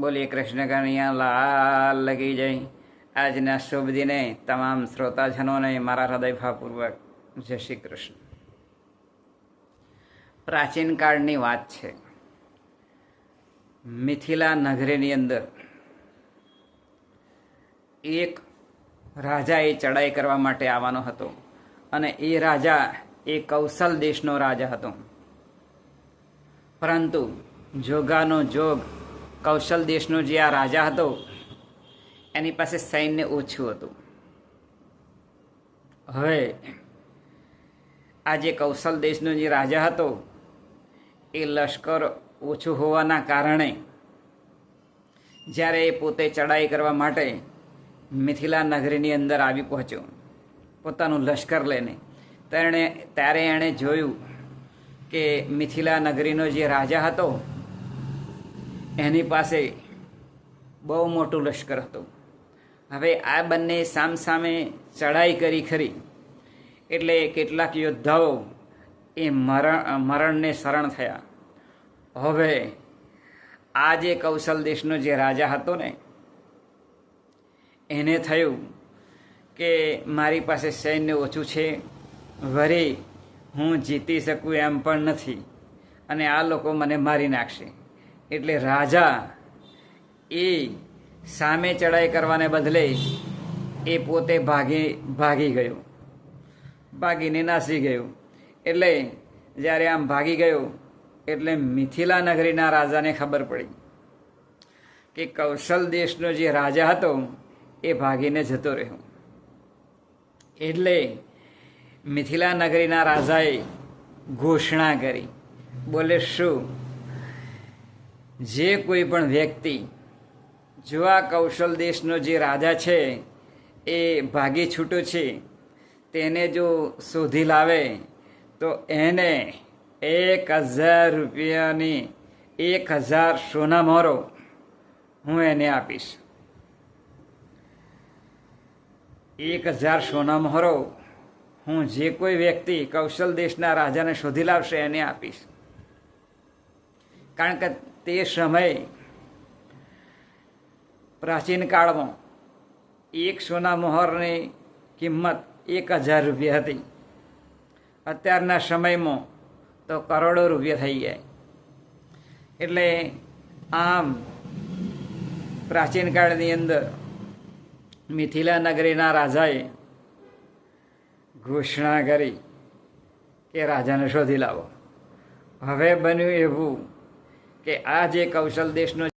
બોલીએ કૃષ્ણ કનૈયા લાલ લગી જઈ. આજના શુભ દિને તમામ શ્રોતાજનોને મારા હૃદયભાવપૂર્વક જય શ્રી કૃષ્ણ. પ્રાચીન કાળની વાત છે. મિથિલા નગરીની અંદર એક રાજા એ ચડાઈ કરવા માટે આવવાનો હતો અને એ રાજા એ કૌશલ દેશનો રાજા હતો. પરંતુ જોગાનો જોગ કૌશલ દેશનો જે આ રાજા હતો, એની પાસે સૈન્ય ઓછું હતું. હવે, આ જે કૌશલ દેશનો જે રાજા હતો, એ લશ્કર ઓછું હોવાના કારણે, જ્યારે એ પોતે ચડાઈ કરવા માટે મિથિલા નગરીની અંદર આવી પહોંચ્યો, પોતાનું લશ્કર લઈને. તેણે, ત્યારે એણે જોયું કે મિથિલા નગરીનો જે રાજા હતો એની પાસે બહુ મોટું લશ્કર હતું. હવે આ બંને સામસામે ચઢાઈ કરી ખરી. એટલે કેટલાક યોદ્ધાઓ એ મરણ, મરણને શરણ થયા. હવે આ જે કૌશલ દેશનો જે રાજા હતો ને, એને થયું કે મારી પાસે સૈન્ય ઓછું છે, વરી હું જીતી શકું એમ પણ નથી, અને આ લોકો મને મારી નાખશે. એટલે રાજા એ સામે ચડાઈ કરવાને બદલે એ પોતે ભાગી ભાગી ગયો. ભાગીને નાસી ગયો. એટલે જ્યારે આમ ભાગી ગયો, એટલે મિથિલા નગરીના રાજાને ખબર પડી કે કૌશલ દેશનો જે રાજા હતો, એ ભાગીને જતો રહ્યો. એટલે મિથિલા નગરીના રાજાએ ઘોષણા કરી. બોલે, શું? જે કોઈ પણ વ્યક્તિ જો આ કૌશલ દેશનો જે રાજા છે, એ ભાગી છૂટો છે, તેને જો શોધી લાવે, તો એને એક હજાર રૂપિયાની એક હજાર સોના મોરો હું એને આપીશ. એક હજાર સોના મોરો હું જે કોઈ વ્યક્તિ કૌશલ દેશના રાજાને શોધી લાવશે, એને આપીશ. કારણ કે તે સમયે પ્રાચીન કાળમાં એક સોના મોહરની કિંમત એક હજાર રૂપિયા હતી. અત્યારના સમયમાં તો કરોડો રૂપિયા થઈ જાય એટલે આમ પ્રાચીન કાળની અંદર મિથિલા નગરીના રાજાએ ઘોષણા કરી કે રાજાને શોધી લાવો. હવે બન્યું એવું કે આ જે કૌશલ દેશનો